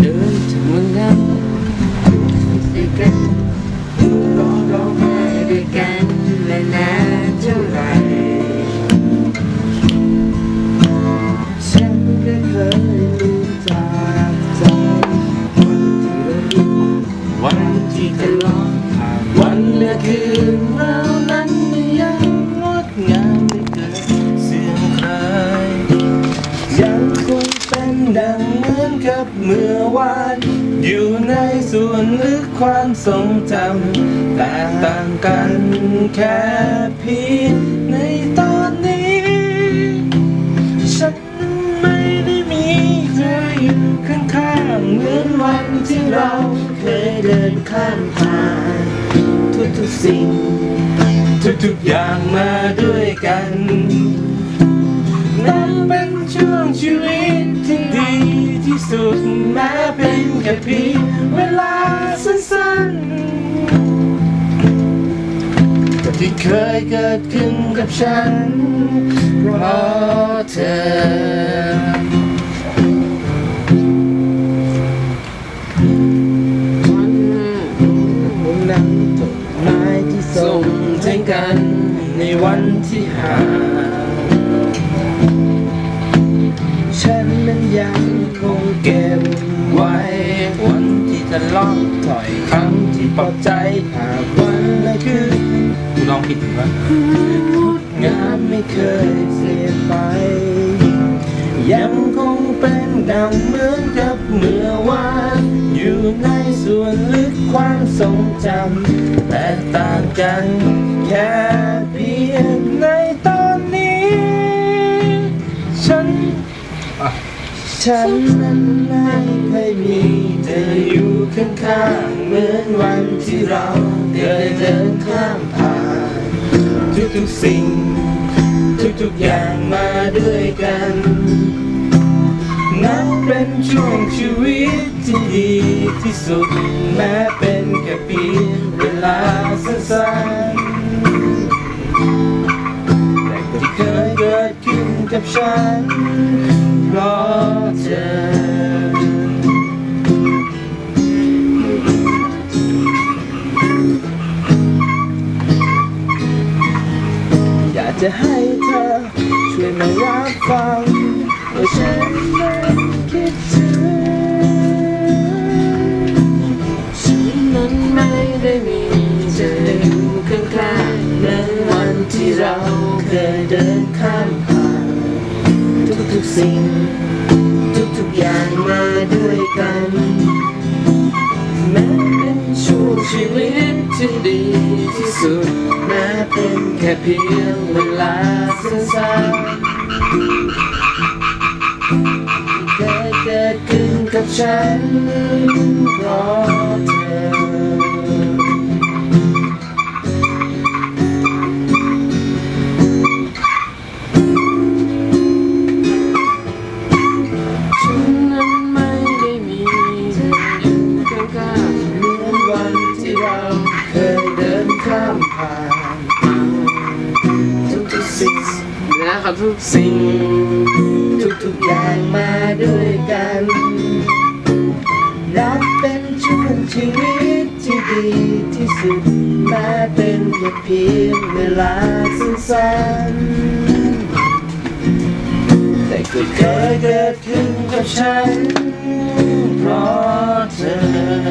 เดินจากเมืองดำด้วยกันร้องร้องไห้ด้วยกันและนานเท่าไหรฉันก็เคยลืมจากใจวันที่เราวันที่ทะเลาะ กับเมื่อวาน อยู่ในส่วนลึกความทรงจำแตกต่างกันแค่เพียงในตอนนี้ ฉันไม่ได้มีเธออยู่ข้างๆเหมือนวันที่เราเคยเดินข้ามผ่านทุกๆสิ่ง ทุกๆอย่างมาด้วยกัน สุดแม้เป็นแค่เพียงเวลาสั้นๆที่เคยเกิดขึ้นกับฉันเพราะเธอวันนั้นจดหมายที่ส่งถึงกันในวันที่ห่าง ที่ทะเลาะถ้อยคำที่ปลอบใจหากวันและคืนกูลองผิดวะงามไม่เคยเสียไป ยังคงเป็นดังเหมือนกับเมื่อวาน อยู่ในส่วนลึกความทรงจำแต่ต่างกันแค่เพียงใน ฉันนั้นไม่เคยมีเธออยู่ข้างๆเหมือนวันที่เราเคยเดินข้ามผ่าน ทุกๆสิ่ง ทุกๆอย่างมาด้วยกันนับเป็นช่วงชีวิตที่ดีที่สุด แม้เป็นแค่เพีเวลาสั้นๆแต่ก็เคยเกิดขึ้นกับฉัน เพราะเธอ อยากจะให้เธอช่วยมารับฟังว่าฉันนั้นคิดถึงฉันนั้นไม่ได้มีเธออยู่ข้างๆเหมือนวันที่เราเคยเดินข้าม สิ่ง ทุกๆอย่างมาด้วยกันแม้เป็นช่วงชีวิตที่ดีที่สุดแม้เป็นแค่เพียงเวลาสั้นๆที่เคยเกิดขึ้นกับฉันเพราะามานทุกทุกสิ่งนะครับทุกสิ่ง ทุกทุกอย่างมาด้วยกันนับเป็นช่วงชีวิตที่ดีที่สุดแม้เป็นเพียงเวลาสั้นๆแต่ก็เคยเกิดขึ้นกับฉันเพราะเธอ